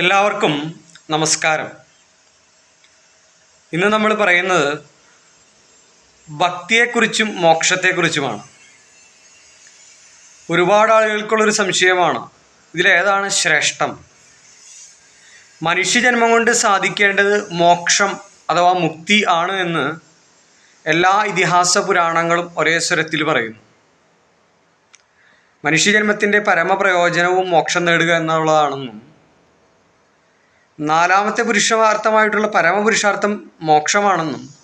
എല്ലാവർക്കും നമസ്കാരം. ഇന്ന് നമ്മൾ പറയുന്നത് ഭക്തിയെക്കുറിച്ചും മോക്ഷത്തെക്കുറിച്ചുമാണ്. ഒരുപാട് ആളുകൾക്കുള്ളൊരു സംശയമാണ്. ഇതിലേതാണ് ശ്രേഷ്ഠം. മനുഷ്യജന്മം കൊണ്ട് സാധിക്കേണ്ടത് മോക്ഷം അഥവാ മുക്തി ആണ് എന്ന് എല്ലാ ഇതിഹാസ പുരാണങ്ങളും ഒരേ സ്വരത്തിൽ പറയുന്നു. മനുഷ്യജന്മത്തിന്റെ പരമപ്രയോജനവും മോക്ഷം നേടുക എന്നുള്ളതാണെന്നും നാലാമത്തെ പുരുഷാർത്ഥമായിട്ടുള്ള പരമപുരുഷാർത്ഥം മോക്ഷമാണെന്നും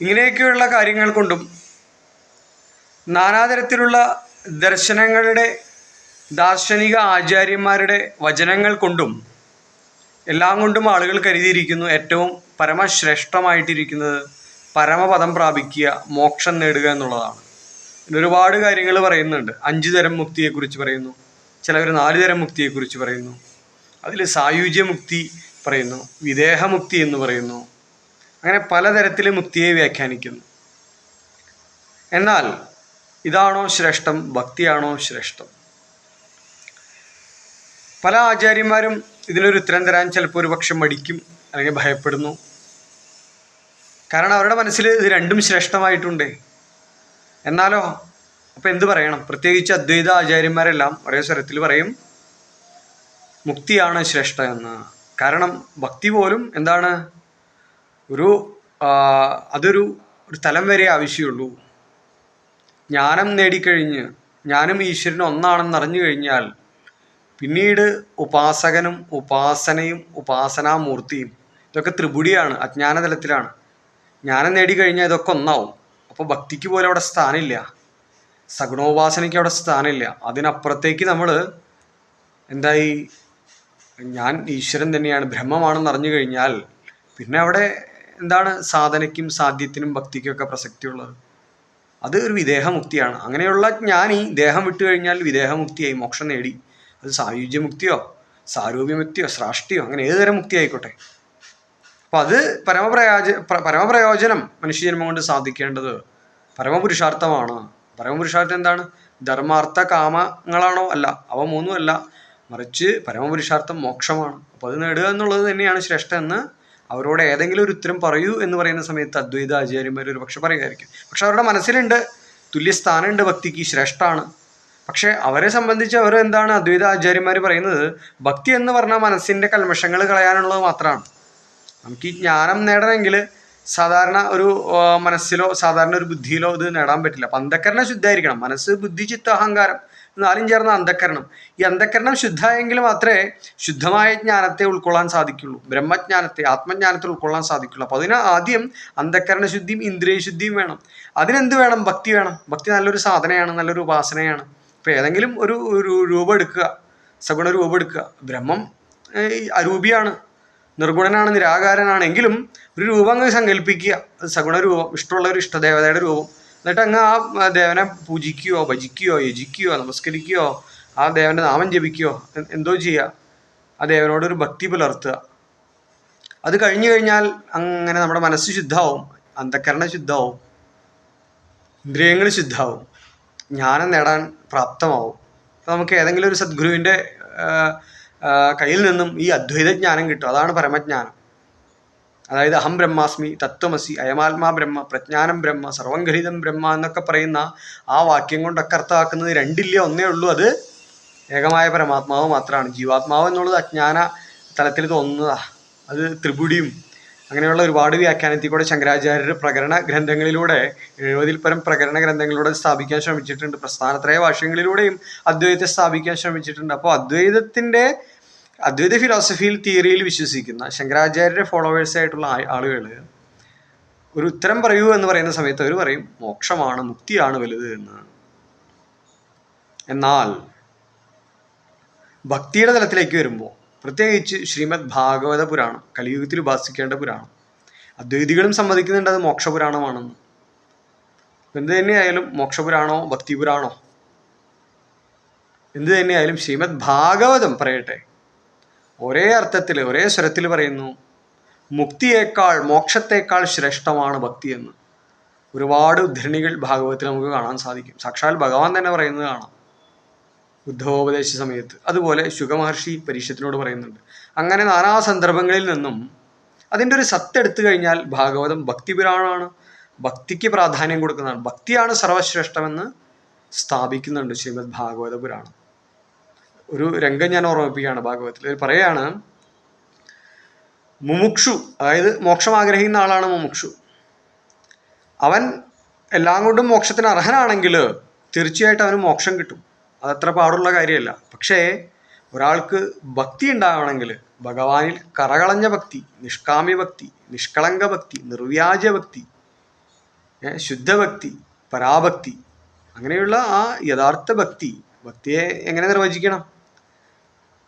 ഇങ്ങനെയൊക്കെയുള്ള കാര്യങ്ങൾ കൊണ്ടും നാനാതരത്തിലുള്ള ദർശനങ്ങളുടെ ദാർശനിക ആചാര്യന്മാരുടെ വചനങ്ങൾ കൊണ്ടും എല്ലാം കൊണ്ടും ആളുകൾ കരുതിയിരിക്കുന്നു ഏറ്റവും പരമശ്രേഷ്ഠമായിട്ടിരിക്കുന്നത് പരമപദം പ്രാപിക്കുക മോക്ഷം നേടുക എന്നുള്ളതാണ്. ഒരുപാട് കാര്യങ്ങൾ പറയുന്നുണ്ട്. അഞ്ച് തരം മുക്തിയെക്കുറിച്ച് പറയുന്നു. ചിലവർ നാല് തരം മുക്തിയെക്കുറിച്ച് പറയുന്നു. അതിൽ സായുജ്യമുക്തി പറയുന്നു വിദേഹമുക്തി എന്ന് പറയുന്നു. അങ്ങനെ പലതരത്തിൽ മുക്തിയെ വ്യാഖ്യാനിക്കുന്നു. എന്നാൽ ഇതാണോ ശ്രേഷ്ഠം? ഭക്തിയാണോ ശ്രേഷ്ഠം? പല ആചാര്യന്മാരും ഇതിനൊരു ഉത്തരം തരാൻ ചിലപ്പോൾ ഒരു പക്ഷം മടിക്കും അല്ലെങ്കിൽ ഭയപ്പെടുന്നു. കാരണം അവരുടെ മനസ്സിൽ ഇത് രണ്ടും ശ്രേഷ്ഠമായിട്ടുണ്ട്. എന്നാലോ? അപ്പം എന്ത് പറയണം? പ്രത്യേകിച്ച് അദ്വൈത ആചാര്യന്മാരെല്ലാം ഒരേ സ്വരത്തിൽ പറയും മുക്തിയാണ് ശ്രേഷ്ഠ എന്ന്. കാരണം ഭക്തി പോലും എന്താണ്? ഒരു അതൊരു ഒരു തലം വരെ ആവശ്യമുള്ളൂ. ജ്ഞാനം നേടിക്കഴിഞ്ഞ് ഞാനും ഈശ്വരനും ഒന്നാണെന്ന് അറിഞ്ഞു കഴിഞ്ഞാൽ പിന്നീട് ഉപാസകനും ഉപാസനയും ഉപാസനാമൂർത്തിയും ഇതൊക്കെ ത്രിപുടിയാണ് അജ്ഞാനതലത്തിലാണ്. ജ്ഞാനം നേടിക്കഴിഞ്ഞാൽ ഇതൊക്കെ ഒന്നാവും. അപ്പോൾ ഭക്തിക്ക് പോലും അവിടെ സ്ഥാനമില്ല. സഗുണോപാസനയ്ക്ക് അവിടെ സ്ഥാനമില്ല. അതിനപ്പുറത്തേക്ക് നമ്മൾ എന്തായി? ഞാൻ ഈശ്വരൻ തന്നെയാണ് ബ്രഹ്മമാണെന്ന് അറിഞ്ഞു കഴിഞ്ഞാൽ പിന്നെ അവിടെ എന്താണ് സാധനയ്ക്കും സാധ്യത്തിനും ഭക്തിക്കൊക്കെ പ്രസക്തിയുള്ളത്? അത് ഒരു വിദേഹമുക്തിയാണ്. അങ്ങനെയുള്ള ജ്ഞാനി ദേഹം വിട്ടു കഴിഞ്ഞാൽ വിദേഹമുക്തിയായി മോക്ഷം നേടി. അത് സായുജ്യമുക്തിയോ സാരൂപ്യമുക്തിയോ സ്രാഷ്ടിയോ അങ്ങനെ ഏതുതരം മുക്തി ആയിക്കോട്ടെ അപ്പം അത് പരമപ്രയോജ പ്ര- പരമപ്രയോജനം മനുഷ്യജന്മം കൊണ്ട് സാധിക്കേണ്ടത് പരമപുരുഷാർത്ഥമാണ്. പരമപുരുഷാർത്ഥം എന്താണ്? ധർമാർത്ഥ കാമങ്ങളാണോ അല്ല അവ മൂന്നും അല്ല. മറിച്ച് പരമപുരുഷാർത്ഥം മോക്ഷമാണ്. അപ്പോൾ അത് നേടുക എന്നുള്ളത് തന്നെയാണ് ശ്രേഷ്ഠം എന്ന് അവരോട് ഏതെങ്കിലും ഒരു ഉത്തരം പറയൂ എന്ന് പറയുന്ന സമയത്ത് അദ്വൈത ആചാര്യന്മാർ ഒരു പക്ഷെ പറയുമായിരിക്കും. പക്ഷെ അവരുടെ മനസ്സിലുണ്ട്. തുല്യസ്ഥാനമുണ്ട് ഭക്തിക്ക് ശ്രേഷ്ഠമാണ് പക്ഷെ അവരെ സംബന്ധിച്ച് അവർ എന്താണ് അദ്വൈത ആചാര്യന്മാർ പറയുന്നത്? ഭക്തി എന്ന് പറഞ്ഞാൽ മനസ്സിന്റെ കൽമഷങ്ങൾ കളയാനുള്ളത് മാത്രമാണ്. നമുക്ക് ഈ ജ്ഞാനം നേടണമെങ്കിൽ സാധാരണ ഒരു മനസ്സിലോ സാധാരണ ഒരു ബുദ്ധിയിലോ ഇത് നേടാൻ പറ്റില്ല. അപ്പം അന്ധക്കരണം ശുദ്ധമായിരിക്കണം. മനസ്സ് ബുദ്ധി ചിത്ത അഹങ്കാരം. നാലും ചേർന്ന അന്ധക്കരണം ഈ അന്ധക്കരണം ശുദ്ധമായെങ്കിൽ മാത്രമേ ശുദ്ധമായ ജ്ഞാനത്തെ ഉൾക്കൊള്ളാൻ സാധിക്കുള്ളൂ. ബ്രഹ്മജ്ഞാനത്തെ ആത്മജ്ഞാനത്തെ ഉൾക്കൊള്ളാൻ സാധിക്കുള്ളൂ. അപ്പോൾ അതിന് ആദ്യം അന്ധക്കരണ ശുദ്ധിയും ഇന്ദ്രിയ ശുദ്ധിയും വേണം. അതിനെന്ത് വേണം? ഭക്തി വേണം. ഭക്തി നല്ലൊരു സാധനയാണ് നല്ലൊരു ഉപാസനയാണ്. ഇപ്പോൾ ഏതെങ്കിലും ഒരു ഒരു രൂപം എടുക്കുക. സഗുണ രൂപം എടുക്കുക. ബ്രഹ്മം അരൂപിയാണ്. നിർഗുണനാണ് നിരാകാരനാണെങ്കിലും ഒരു രൂപം അങ്ങ് സങ്കല്പിക്കുക. സഗുണ രൂപം ഇഷ്ടമുള്ള ഒരു ഇഷ്ടദേവതയുടെ രൂപം. എന്നിട്ട് അങ്ങ് ആ ദേവനെ പൂജിക്കുകയോ ഭജിക്കുകയോ യജിക്കുകയോ നമസ്കരിക്കുകയോ ആ ദേവന്റെ നാമം ജപിക്കുകയോ എന്തോ ചെയ്യുക. ആ ദേവനോട് ഒരു ഭക്തി പുലർത്തുക. അത് കഴിഞ്ഞു കഴിഞ്ഞാൽ അങ്ങനെ നമ്മുടെ മനസ്സ് ശുദ്ധാവും അന്ധക്കരണ ശുദ്ധാവും ഇന്ദ്രിയങ്ങൾ ശുദ്ധാവും ജ്ഞാനം നേടാൻ പ്രാപ്തമാവും. നമുക്ക് ഏതെങ്കിലും ഒരു സദ്ഗുരുവിന്റെ കയ്യിൽ നിന്നും ഈ അദ്വൈത ജ്ഞാനം കിട്ടും. അതാണ് പരമജ്ഞാനം. അതായത് അഹം ബ്രഹ്മാസ്മി തത്വമസി അയമാത്മാ ബ്രഹ്മ പ്രജ്ഞാനം ബ്രഹ്മ സർവംഗഹിതം ബ്രഹ്മ എന്നൊക്കെ പറയുന്ന ആ വാക്യം കൊണ്ടൊക്കെ അർത്ഥമാക്കുന്നത് രണ്ടില്ല ഒന്നേ ഉള്ളൂ. അത് ഏകമായ പരമാത്മാവ് മാത്രമാണ്. ജീവാത്മാവ് എന്നുള്ളത് അജ്ഞാന തലത്തിൽ തോന്നുന്നതാ അത് ത്രിപുടിയും അങ്ങനെയുള്ള ഒരുപാട് വ്യാഖ്യാനത്തിൽ കൂടെ ശങ്കരാചാര്യർ പ്രകരണ ഗ്രന്ഥങ്ങളിലൂടെ എഴുപതിൽ പരം പ്രകരണ ഗ്രന്ഥങ്ങളിലൂടെ സ്ഥാപിക്കാൻ ശ്രമിച്ചിട്ടുണ്ട്. പ്രസ്ഥാനത്രയ ഭാഷകളിലൂടെയും അദ്വൈതത്തെ സ്ഥാപിക്കാൻ ശ്രമിച്ചിട്ടുണ്ട്. അപ്പോൾ അദ്വൈതത്തിന്റെ അദ്വൈത ഫിലോസഫിയിൽ തിയറിയിൽ വിശ്വസിക്കുന്ന ശങ്കരാചാര്യരുടെ ഫോളോവേഴ്സ് ആയിട്ടുള്ള ആളുകൾ ഒരു ഉത്തരം പറയൂ എന്ന് പറയുന്ന സമയത്ത് അവർ പറയും മോക്ഷമാണ് മുക്തിയാണ് വലുത് എന്ന്. എന്നാൽ ഭക്തിയുടെ തലത്തിലേക്ക് വരുമ്പോൾ പ്രത്യേകിച്ച് ശ്രീമദ് ഭാഗവത പുരാണം കലിയുഗത്തിൽ ഉപാസിക്കേണ്ട പുരാണം അദ്വൈതികളും സമ്മതിക്കുന്നുണ്ട് അത് മോക്ഷപുരാണമാണെന്ന്. എന്ത് തന്നെയായാലും മോക്ഷപുരാണോ ഭക്തിപുരാണോ? എന്ത് തന്നെയായാലും ശ്രീമദ് ഭാഗവതം പറയട്ടെ. ഒരേ അർത്ഥത്തിൽ ഒരേ സ്വരത്തിൽ പറയുന്നു മുക്തിയേക്കാൾ മോക്ഷത്തേക്കാൾ ശ്രേഷ്ഠമാണ് ഭക്തി എന്ന്. ഒരുപാട് ഉദ്ധരണികൾ ഭാഗവതത്തിൽ നമുക്ക് കാണാൻ സാധിക്കും. സാക്ഷാൽ ഭഗവാൻ തന്നെ പറയുന്നത് കാണാം. ബുദ്ധോപദേശ സമയത്ത്. അതുപോലെ ശുഗമഹർഷി പരീക്ഷത്തിനോട് പറയുന്നുണ്ട്. അങ്ങനെ നാനാ സന്ദർഭങ്ങളിൽ നിന്നും അതിന്റെ ഒരു സത്ത് എടുത്തു കഴിഞ്ഞാൽ ഭാഗവതം ഭക്തിപുരാണമാണ് ഭക്തിക്ക് പ്രാധാന്യം കൊടുക്കുന്നതാണ്. ഭക്തിയാണ് സർവശ്രേഷ്ഠമെന്ന് സ്ഥാപിക്കുന്നുണ്ട് ശ്രീമദ് ഭാഗവത പുരാണം ഒരു രംഗം ഞാൻ ഓർമ്മിപ്പിക്കുകയാണ് ഭാഗവത്തിൽ പറയാണ് മുമുക്ഷു അതായത് മോക്ഷം ആഗ്രഹിക്കുന്ന ആളാണ് മുമുക്ഷു. അവൻ എല്ലാം കൊണ്ടും മോക്ഷത്തിന് അർഹനാണെങ്കിൽ തീർച്ചയായിട്ടും അവന് മോക്ഷം കിട്ടും. അതത്ര പാടുള്ള കാര്യമല്ല. പക്ഷേ ഒരാൾക്ക് ഭക്തി ഉണ്ടാവണമെങ്കിൽ ഭഗവാനിൽ കറകളഞ്ഞ ഭക്തി നിഷ്കാമ്യ ഭക്തി നിഷ്കളങ്ക ഭക്തി നിർവ്യാജ ഭക്തി ശുദ്ധഭക്തി പരാഭക്തി അങ്ങനെയുള്ള ആ യഥാർത്ഥ ഭക്തി ഭക്തിയെ എങ്ങനെ നിർവചിക്കണം?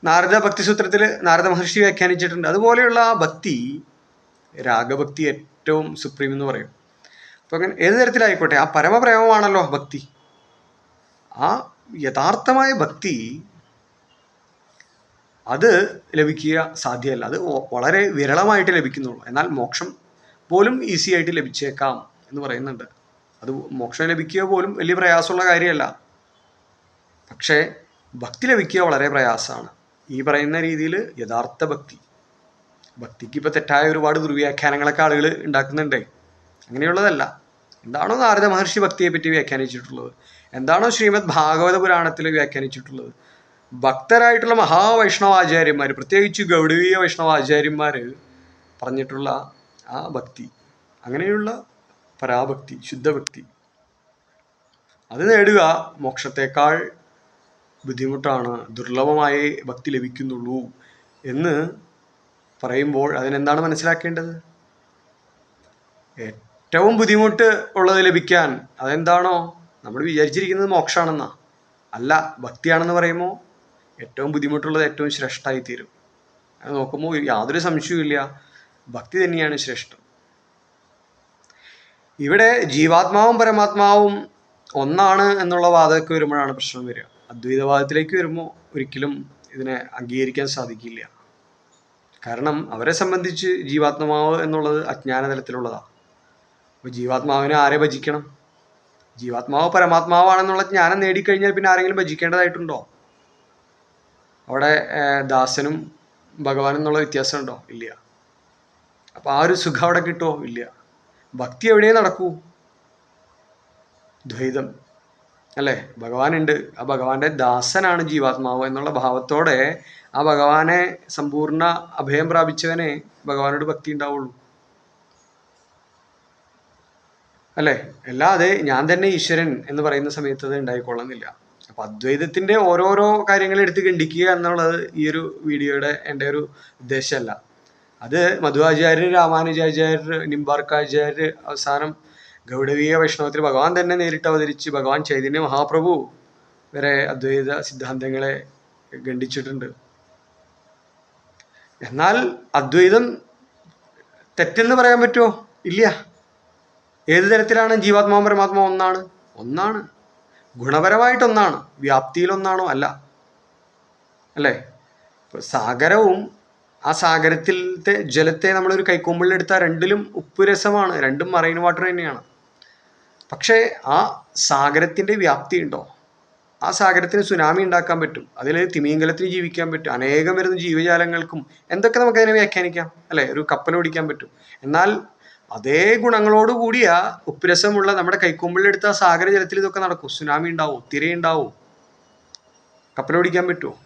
നാരദ ഭക്തി സൂത്രത്തിൽ നാരദ മഹർഷി വ്യാഖ്യാനിച്ചിട്ടുണ്ട്. അതുപോലെയുള്ള ആ ഭക്തി രാഗഭക്തി ഏറ്റവും സുപ്രീം എന്ന് പറയും. അപ്പോൾ അങ്ങനെ ഏത് തരത്തിലായിക്കോട്ടെ ആ പരമപ്രേമമാണല്ലോ ഭക്തി. ആ യഥാർത്ഥമായ ഭക്തി അത് ലഭിക്കുക സാധ്യമല്ല. അത് വളരെ വിരളമായിട്ട് ലഭിക്കുന്നുള്ളൂ. എന്നാൽ മോക്ഷം പോലും ഈസി ആയിട്ട് ലഭിച്ചേക്കാം എന്ന് പറയുന്നുണ്ട്. അത് മോക്ഷം ലഭിക്കുക പോലും വലിയ പ്രയാസമുള്ള കാര്യമല്ല. പക്ഷേ ഭക്തി ലഭിക്കുക വളരെ പ്രയാസമാണ്. ഈ പറയുന്ന രീതിയിൽ യഥാർത്ഥ ഭക്തി. ഭക്തിക്ക് ഇപ്പോൾ തെറ്റായ ഒരുപാട് ദുർവ്യാഖ്യാനങ്ങളൊക്കെ ആളുകൾ ഉണ്ടാക്കുന്നുണ്ട്. അങ്ങനെയുള്ളതല്ല. എന്താണോ നാരദ മഹർഷി ഭക്തിയെ പറ്റി വ്യാഖ്യാനിച്ചിട്ടുള്ളത്. എന്താണോ ശ്രീമദ് ഭാഗവത പുരാണത്തിൽ വ്യാഖ്യാനിച്ചിട്ടുള്ളത്. ഭക്തരായിട്ടുള്ള മഹാവൈഷ്ണവാചാര്യന്മാർ പ്രത്യേകിച്ച് ഗൗഡവീയ വൈഷ്ണവാചാര്യന്മാർ പറഞ്ഞിട്ടുള്ള ആ ഭക്തി അങ്ങനെയുള്ള പരാഭക്തി ശുദ്ധഭക്തി അത് നേടുക മോക്ഷത്തേക്കാൾ ബുദ്ധിമുട്ടാണ് ദുർലഭമായി ഭക്തി ലഭിക്കുന്നുള്ളൂ എന്ന് പറയുമ്പോൾ അതിനെന്താണ് മനസ്സിലാക്കേണ്ടത്? ഏറ്റവും ബുദ്ധിമുട്ട് ഉള്ളത് ലഭിക്കാൻ അതെന്താണോ? നമ്മൾ വിചാരിച്ചിരിക്കുന്നത് മോക്ഷാണെന്നാ. അല്ല ഭക്തിയാണെന്ന് പറയുമ്പോൾ ഏറ്റവും ബുദ്ധിമുട്ടുള്ളത് ഏറ്റവും ശ്രേഷ്ഠമായി തീരും അത് നോക്കുമ്പോൾ യാതൊരു സംശയവും ഇല്ല. ഭക്തി തന്നെയാണ് ശ്രേഷ്ഠം. ഇവിടെ ജീവാത്മാവും പരമാത്മാവും ഒന്നാണ് എന്നുള്ള വാദമൊക്കെ വരുമ്പോഴാണ് പ്രശ്നം വരിക. അദ്വൈതവാദത്തിലേക്ക് വരുമ്പോൾ ഒരിക്കലും ഇതിനെ അംഗീകരിക്കാൻ സാധിക്കില്ല. കാരണം അവരെ സംബന്ധിച്ച് ജീവാത്മാവ് എന്നുള്ളത് അജ്ഞാന തലത്തിലുള്ളതാണ് അപ്പോൾ ജീവാത്മാവിനെ ആരെ ഭജിക്കണം? ജീവാത്മാവ് പരമാത്മാവാണെന്നുള്ള ജ്ഞാനം നേടിക്കഴിഞ്ഞാൽ പിന്നെ ആരെങ്കിലും ഭജിക്കേണ്ടതായിട്ടുണ്ടോ? അവിടെ ദാസനും ഭഗവാനും എന്നുള്ള വ്യത്യാസമുണ്ടോ? ഇല്ല. അപ്പോൾ ആ ഒരു സുഖം അവിടെ കിട്ടുമോ ഇല്ല. ഭക്തി എവിടെയും നടക്കൂ? ദ്വൈതം. അല്ലേ? ഭഗവാനുണ്ട്. ആ ഭഗവാന്റെ ദാസനാണ് ജീവാത്മാവ് എന്നുള്ള ഭാവത്തോടെ ആ ഭഗവാനെ സമ്പൂർണ അഭയം പ്രാപിച്ചവനെ ഭഗവാനോട് ഭക്തി ഉണ്ടാവുള്ളൂ. അല്ലേ? അല്ലാതെ ഞാൻ തന്നെ ഈശ്വരൻ എന്ന് പറയുന്ന സമയത്ത് അത് ഉണ്ടായിക്കൊള്ളുന്നില്ല. അപ്പൊ അദ്വൈതത്തിന്റെ ഓരോരോ കാര്യങ്ങൾ എടുത്ത് ഖണ്ഡിക്കുക എന്നുള്ളത് ഈ ഒരു വീഡിയോയുടെ എന്റെ ഒരു ഉദ്ദേശമല്ല. അത് മധുവാചാര്യർ രാമാനുജാചാര്യർ നിംബാർക്കാചാര്യർ അവസാനം ഗൗഡവീയ വൈഷ്ണവത്തിൽ ഭഗവാൻ തന്നെ നേരിട്ട് അവതരിച്ച് ഭഗവാൻ ചൈതന്യ മഹാപ്രഭു വരെ അദ്വൈത സിദ്ധാന്തങ്ങളെ ഖണ്ഡിച്ചിട്ടുണ്ട്. എന്നാൽ അദ്വൈതം തെറ്റെന്ന് പറയാൻ പറ്റുമോ? ഇല്ല. ഏത് തരത്തിലാണ് ജീവാത്മാവും പരമാത്മാവും ഒന്നാണ്? ഒന്നാണ്. ഗുണപരമായിട്ടൊന്നാണ്. വ്യാപ്തിയിലൊന്നാണോ? അല്ല. അല്ലേ? സാഗരവും ആ സാഗരത്തിലത്തെ ജലത്തെ നമ്മളൊരു കൈക്കൊമ്പിളിൽ എടുത്താൽ രണ്ടിലും ഉപ്പ് രസമാണ് രണ്ടും മറൈൻ വാട്ടർ തന്നെയാണ്. പക്ഷേ ആ സാഗരത്തിന്റെ വ്യാപ്തി ഉണ്ടോ? ആ സാഗരത്തിന് സുനാമി ഉണ്ടാക്കാൻ പറ്റും. അതിൽ തിമിംഗലത്തിന് ജീവിക്കാൻ പറ്റും. അനേകം വരുന്ന ജീവജാലങ്ങൾക്കും എന്തൊക്കെ നമുക്ക് അതിനെ വ്യാഖ്യാനിക്കാം? അല്ലെ? ഒരു കപ്പൽ ഓടിക്കാൻ പറ്റും. എന്നാൽ അതേ ഗുണങ്ങളോട് കൂടിയ ഉപ്പുരസമുള്ള നമ്മുടെ കൈക്കൊമ്പിളിലെടുത്ത ആ സാഗര ജലത്തിൽ ഇതൊക്കെ നടക്കും. സുനാമി ഉണ്ടാവും തിരയുണ്ടാവും കപ്പലോടിക്കാൻ പറ്റുമോ?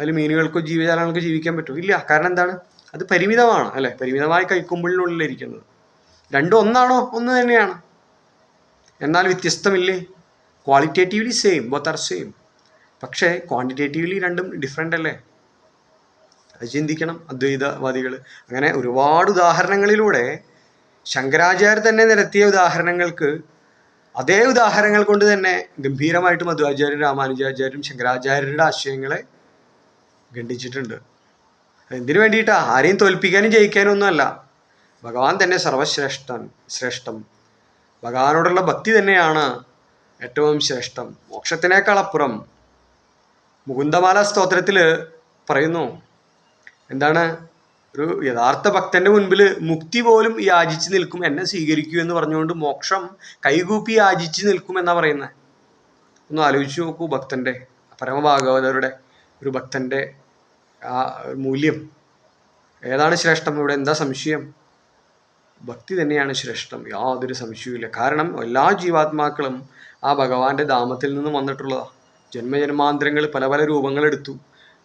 അതിൽ മീനുകൾക്കോ ജീവജാലങ്ങൾക്കോ ജീവിക്കാൻ പറ്റുമോ? ഇല്ല. കാരണം എന്താണ്? അത് പരിമിതമാണ്. അല്ലെ? പരിമിതമായ കൈക്കൊമ്പിളിനുള്ളിലിരിക്കുന്നത് രണ്ടും ഒന്നാണോ? ഒന്ന് തന്നെയാണ്. എന്നാൽ വ്യത്യസ്തമില്ലേ? Qualitatively same both are same പക്ഷേ ക്വാണ്ടിറ്റേറ്റീവ്ലി രണ്ടും ഡിഫറെന്റ് അല്ലേ? അത് ചിന്തിക്കണം അദ്വൈതവാദികൾ അങ്ങനെ ഒരുപാട് ഉദാഹരണങ്ങളിലൂടെ ശങ്കരാചാര്യ തന്നെ നിരത്തിയ ഉദാഹരണങ്ങൾക്ക് അതേ ഉദാഹരണങ്ങൾ കൊണ്ട് തന്നെ ഗംഭീരമായിട്ട് മധുവാചാര്യരും രാമാനുജാചാര്യരും ശങ്കരാചാര്യരുടെ ആശയങ്ങളെ ഖണ്ഡിച്ചിട്ടുണ്ട്. എന്തിനു വേണ്ടിയിട്ടാ? ആരെയും തോൽപ്പിക്കാനും ജയിക്കാനും ഒന്നുമല്ല. ഭഗവാൻ തന്നെ സർവശ്രേഷ്ഠൻ ശ്രേഷ്ഠം. ഭഗവാനോടുള്ള ഭക്തി തന്നെയാണ് ഏറ്റവും ശ്രേഷ്ഠം. മോക്ഷത്തിനേക്കാളപ്പുറം മുകുന്ദമാല സ്തോത്രത്തിൽ പറയുന്നു എന്താണ്? ഒരു യഥാർത്ഥ ഭക്തന്റെ മുൻപിൽ മുക്തി പോലും യാചിച്ചു നിൽക്കും എന്നെ സ്വീകരിക്കൂ എന്ന് പറഞ്ഞുകൊണ്ട് മോക്ഷം കൈകൂപ്പി യാചിച്ചു നിൽക്കും എന്നാ പറയുന്നത് ഒന്ന് ആലോചിച്ച് നോക്കൂ ഭക്തന്റെ പരമഭാഗവതരുടെ ഒരു ഭക്തന്റെ ആ മൂല്യം. ഏതാണ് ശ്രേഷ്ഠം ഇവിടെ? എന്താ സംശയം? ഭക്തി തന്നെയാണ് ശ്രേഷ്ഠം. യാതൊരു സംശയവുമില്ല. കാരണം എല്ലാ ജീവാത്മാക്കളും ആ ഭഗവാന്റെ ധാമത്തിൽ നിന്ന് വന്നിട്ടുള്ളതാണ് ജന്മജന്മാന്തരങ്ങൾ പല പല രൂപങ്ങളെടുത്തു.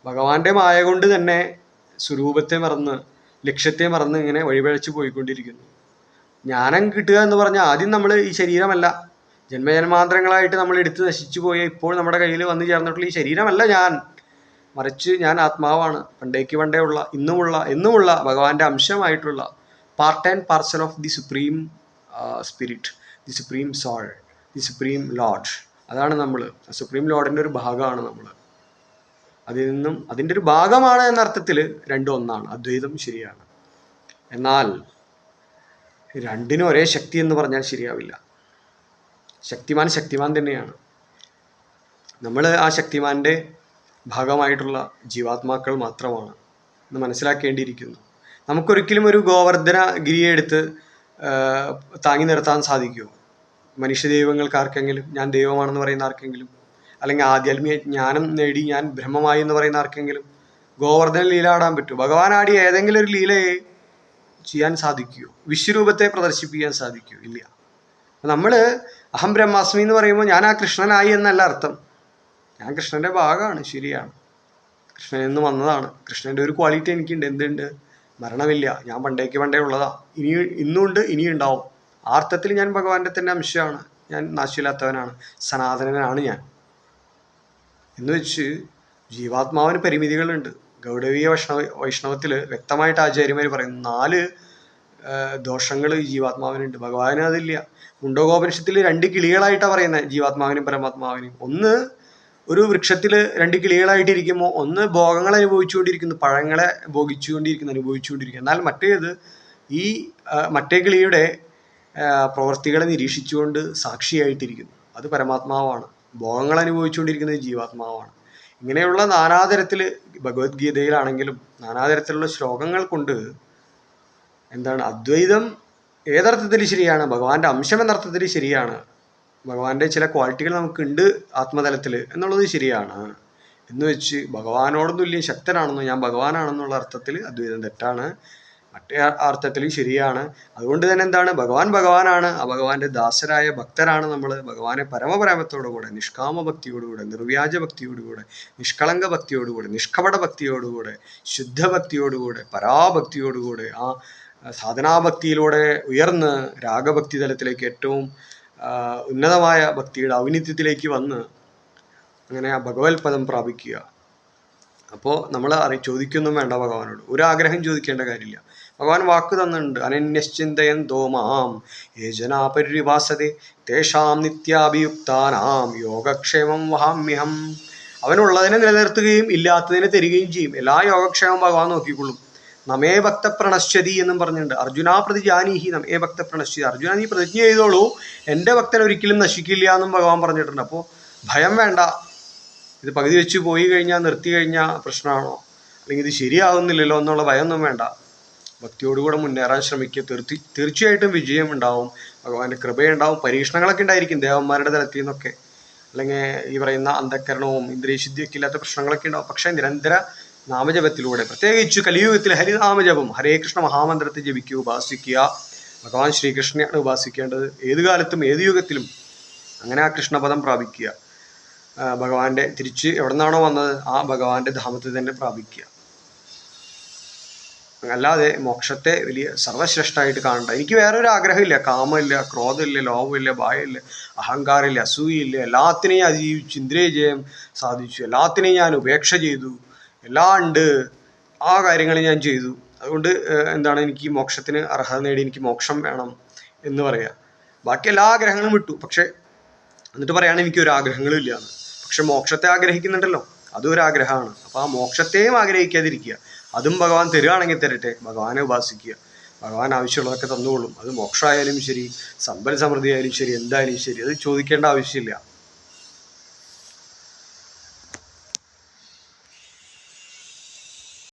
ഭഗവാന്റെ മായ കൊണ്ട് തന്നെ സ്വരൂപത്തെ മറന്ന് ലക്ഷ്യത്തെ മറന്ന് ഇങ്ങനെ വഴിപഴച്ചു പോയിക്കൊണ്ടിരിക്കുന്നു. ജ്ഞാനം കിട്ടുക എന്ന് പറഞ്ഞാൽ ആദ്യം നമ്മൾ ഈ ശരീരമല്ല. ജന്മജന്മാന്തരങ്ങളായിട്ട് നമ്മൾ എടുത്ത് നശിച്ചു പോയ ഇപ്പോൾ നമ്മുടെ കയ്യിൽ വന്നു ചേർന്നിട്ടുള്ള ഈ ശരീരമല്ല ഞാൻ. മറിച്ച് ഞാൻ ആത്മാവാണ്. പണ്ടേക്ക് പണ്ടേ ഉള്ള ഇന്നുമുള്ള എന്നുമുള്ള ഭഗവാന്റെ അംശമായിട്ടുള്ള part and parcel of the supreme spirit the supreme soul the supreme lord അതാണ് നമ്മൾ സുപ്രീം ലോഡിന്റെ ഒരു ഭാഗമാണ് നമ്മൾ അതിൽ നിന്നും അതിന്റെ ഒരു ഭാഗമാണ് എന്ന അർത്ഥത്തിൽ രണ്ടും ഒന്നാണ്. അദ്വൈതം ശരിയാണ്. എന്നാൽ രണ്ടിനും ഒരേ ശക്തി എന്ന് പറഞ്ഞാൽ ശരിയാവില്ല. ശക്തിമാൻ ശക്തിമാൻ തന്നെയാണ്. നമ്മൾ ആ ശക്തിമാന്റെ ഭാഗമായിട്ടുള്ള ജീവാത്മാക്കൾ മാത്രമാണ് എന്ന് മനസ്സിലാക്കേണ്ടിയിരിക്കുന്നു. നമുക്കൊരിക്കലും ഒരു ഗോവർദ്ധന ഗിരിയെ എടുത്ത് ആ, താങ്ങി നിർത്താൻ സാധിക്കുമോ മനുഷ്യ ദൈവങ്ങൾക്ക് ആർക്കെങ്കിലും ഞാൻ ദൈവമാണെന്ന് പറയുന്ന ആർക്കെങ്കിലും അല്ലെങ്കിൽ ആധ്യാത്മിക ജ്ഞാനം നേടി ഞാൻ ബ്രഹ്മമായി എന്ന് പറയുന്ന ആർക്കെങ്കിലും ഗോവർദ്ധന ലീല ആടാൻ പറ്റുമോ? ഭഗവാൻ ആടിയ ഏതെങ്കിലും ഒരു ലീലയെ ചെയ്യാൻ സാധിക്കുമോ വിശ്വരൂപത്തെ പ്രദർശിപ്പിക്കാൻ സാധിക്കുമോ ഇല്ല. നമ്മൾ അഹം ബ്രഹ്മാസ്മി എന്ന് പറയുമ്പോൾ ഞാൻ ആ കൃഷ്ണനായി എന്നല്ല അർത്ഥം. ഞാൻ കൃഷ്ണന്റെ ഭാഗമാണ് ശരിയാണ്. കൃഷ്ണനിൽ നിന്ന് വന്നതാണ്. കൃഷ്ണന്റെ ഒരു ക്വാളിറ്റി എനിക്കുണ്ട്. എന്തുണ്ട്? മരണമില്ല. ഞാൻ പണ്ടേക്ക് പണ്ടേ ഉള്ളതാ. ഇനി ഇന്നുണ്ട് ഇനിയുണ്ടാവും ആ അർത്ഥത്തിൽ ഞാൻ ഭഗവാന്റെ തന്നെ അംശമാണ്. ഞാൻ നാശമില്ലാത്തവനാണ്. സനാതനനാണ് ഞാൻ. എന്ന് വെച്ച് ജീവാത്മാവിന് പരിമിതികളുണ്ട്. ഗൗഡവീയ വൈഷ്ണവ വൈഷ്ണവത്തിൽ വ്യക്തമായിട്ട് ആചാര്യന്മാർ പറയുന്നു നാല് ദോഷങ്ങൾ ഈ ജീവാത്മാവിനുണ്ട്. ഭഗവാന് അതില്ല. മുണ്ടകോപനിഷത്തിൽ രണ്ട് കിളികളായിട്ടാണ് പറയുന്നത് ജീവാത്മാവിനും പരമാത്മാവിനും. ഒന്ന് ഒരു വൃക്ഷത്തിൽ രണ്ട് കിളികളായിട്ട് ഇരിക്കുമ്പോൾ ഒന്ന് ഭോഗങ്ങൾ അനുഭവിച്ചുകൊണ്ടിരിക്കുന്നു പഴങ്ങളെ ഭോഗിച്ചുകൊണ്ടിരിക്കുന്നു അനുഭവിച്ചുകൊണ്ടിരിക്കുന്നു. എന്നാൽ മറ്റേത് ഈ മറ്റേ കിളിയുടെ പ്രവൃത്തികളെ നിരീക്ഷിച്ചുകൊണ്ട് സാക്ഷിയായിട്ടിരിക്കുന്നു. അത് പരമാത്മാവാണ്. ഭോഗങ്ങൾ അനുഭവിച്ചുകൊണ്ടിരിക്കുന്നത് ജീവാത്മാവാണ്. ഇങ്ങനെയുള്ള നാനാതരത്തിൽ ഭഗവത്ഗീതയിലാണെങ്കിലും നാനാതരത്തിലുള്ള ശ്ലോകങ്ങൾ കൊണ്ട് എന്താണ് അദ്വൈതം ഏതർത്ഥത്തിൽ ശരിയാണ് ഭഗവാന്റെ അംശം എന്നർത്ഥത്തിൽ ശരിയാണ് ഭഗവാന്റെ ചില ക്വാളിറ്റികൾ നമുക്കുണ്ട് ആത്മതലത്തിൽ എന്നുള്ളത് ശരിയാണ്. എന്ന് വെച്ച് ഭഗവാനോട് തുല്യം ശക്തനാണെന്നോ ഞാൻ ഭഗവാനാണെന്നുള്ള അർത്ഥത്തിൽ അദ്വൈതം തെറ്റാണ്. മറ്റേ അർത്ഥത്തിൽ ശരിയാണ്. അതുകൊണ്ട് തന്നെ എന്താണ്? ഭഗവാൻ ഭഗവാനാണ്. ആ ഭഗവാന്റെ ദാസരായ ഭക്തരാണ് നമ്മൾ ഭഗവാനെ പരമപരമത്തോടുകൂടെ നിഷ്കാമ ഭക്തിയോടുകൂടെ നിർവ്യാജ ഭക്തിയോടുകൂടെ നിഷ്കളങ്ക ഭക്തിയോടുകൂടെ നിഷ്കപട ഭക്തിയോടുകൂടെ ശുദ്ധ ഭക്തിയോടുകൂടെ പരാഭക്തിയോടുകൂടെ ആ സാധനാഭക്തിയിലൂടെ ഉയർന്ന് രാഗഭക്തി തലത്തിലേക്ക് ഏറ്റവും ഉന്നതമായ ഭക്തിയുടെ ഔന്നിത്യത്തിലേക്ക് വന്ന് അങ്ങനെ ആ ഭഗവത് പദം പ്രാപിക്കുക. അപ്പോൾ നമ്മൾ അറി ചോദിക്കൊന്നും വേണ്ട ഭഗവാനോട്. ഒരു ആഗ്രഹം ചോദിക്കേണ്ട കാര്യമില്ല. ഭഗവാൻ വാക്ക് തന്നിട്ടുണ്ട്. അനന്യശ്ചിന്തയൻ തോമാം യേജനാ പരിവാസതെ തേഷാം നിത്യാഭിയുക്താനാം യോഗക്ഷേമം വഹാമ്യഹം. അവനുള്ളതിനെ നിലനിർത്തുകയും ഇല്ലാത്തതിനെ തരികയും ചെയ്യും. എല്ലാ യോഗക്ഷേമം ഭഗവാൻ നോക്കിക്കൊള്ളും. നമേ ഭക്ത പ്രണശ്യതി എന്നും പറഞ്ഞിട്ടുണ്ട്. അർജുന പ്രതിജാനീഹി നമേ ഭക്ത പ്രണശ്യതി അർജുന നീ പ്രതിജ്ഞ ചെയ്തോളൂ. എന്റെ ഭക്തൻ ഒരിക്കലും നശിക്കില്ല എന്നും ഭഗവാൻ പറഞ്ഞിട്ടുണ്ട്. അപ്പോൾ ഭയം വേണ്ട. ഇത് പകുതി വെച്ച് പോയി കഴിഞ്ഞാൽ നിർത്തി കഴിഞ്ഞാൽ പ്രശ്നമാണോ? അല്ലെങ്കിൽ ഇത് ശരിയാകുന്നില്ലല്ലോ എന്നുള്ള ഭയമൊന്നും വേണ്ട. ഭക്തിയോടുകൂടെ മുന്നേറാൻ ശ്രമിക്കുക. തീർത്തി തീർച്ചയായിട്ടും വിജയം ഉണ്ടാവും ഭഗവാന്റെ കൃപയുണ്ടാവും. പരീക്ഷണങ്ങളൊക്കെ ഉണ്ടായിരിക്കും ദേവന്മാരുടെ തലത്തിൽ നിന്നൊക്കെ. അല്ലെങ്കിൽ ഈ പറയുന്ന അന്ധക്കരണവും ഇന്ദ്രിയശുദ്ധിയൊക്കെ ഇല്ലാത്ത പ്രശ്നങ്ങളൊക്കെ ഉണ്ടാവും. പക്ഷേ നിരന്തര നാമജപത്തിലൂടെ. പ്രത്യേകിച്ച് കലിയുഗത്തിൽ ഹരിനാമജപം. ഹരേ കൃഷ്ണ മഹാമന്ത്രത്തെ ജപിക്കുക ഉപാസിക്കുക. ഭഗവാൻ ശ്രീകൃഷ്ണനെയാണ് ഉപാസിക്കേണ്ടത്. ഏത് കാലത്തും ഏത് യുഗത്തിലും അങ്ങനെ ആ കൃഷ്ണപദം പ്രാപിക്കുക. ഭഗവാന്റെ തിരിച്ച് എവിടെ നിന്നാണോ വന്നത്? ആ ഭഗവാന്റെ ധാമത്തിൽ തന്നെ പ്രാപിക്കുക. അല്ലാതെ മോക്ഷത്തെ വലിയ സർവശ്രേഷ്ഠമായിട്ട് കാണണ്ട. എനിക്ക് വേറൊരു ആഗ്രഹമില്ല കാമമില്ല ക്രോധമില്ല ലോഭമില്ല ഭയമില്ല അഹങ്കാരമില്ല അസൂയില്ല എല്ലാത്തിനെയും അതിജീവിച്ചു ഇന്ദ്രിയ ജയം സാധിച്ചു. എല്ലാത്തിനെയും ഞാൻ ഉപേക്ഷ ചെയ്തു. എല്ലാം ഉണ്ട് ആ കാര്യങ്ങൾ ഞാൻ ചെയ്തു. അതുകൊണ്ട് എന്താണ് എനിക്ക് മോക്ഷത്തിന് അർഹത നേടി എനിക്ക് മോക്ഷം വേണം എന്ന് പറയാം. ബാക്കി എല്ലാ ആഗ്രഹങ്ങളും വിട്ടു. പക്ഷേ എന്നിട്ട് പറയാണ് എനിക്ക് ഒരു ആഗ്രഹങ്ങളും ഇല്ല എന്ന്. പക്ഷെ മോക്ഷത്തെ ആഗ്രഹിക്കുന്നുണ്ടല്ലോ. അതും ഒരു ആഗ്രഹമാണ്. അപ്പോൾ ആ മോക്ഷത്തെയും ആഗ്രഹിക്കാതിരിക്കുക. അതും ഭഗവാൻ തരുവാണെങ്കിൽ തരട്ടെ. ഭഗവാനെ ഉപാസിക്കുക. ഭഗവാൻ ആവശ്യമുള്ളതൊക്കെ തന്നുകൊള്ളും അത് മോക്ഷമായാലും ശരി സമ്പൽ സമൃദ്ധി ആയാലും ശരി എന്തായാലും ശരി അത് ചോദിക്കേണ്ട ആവശ്യമില്ല.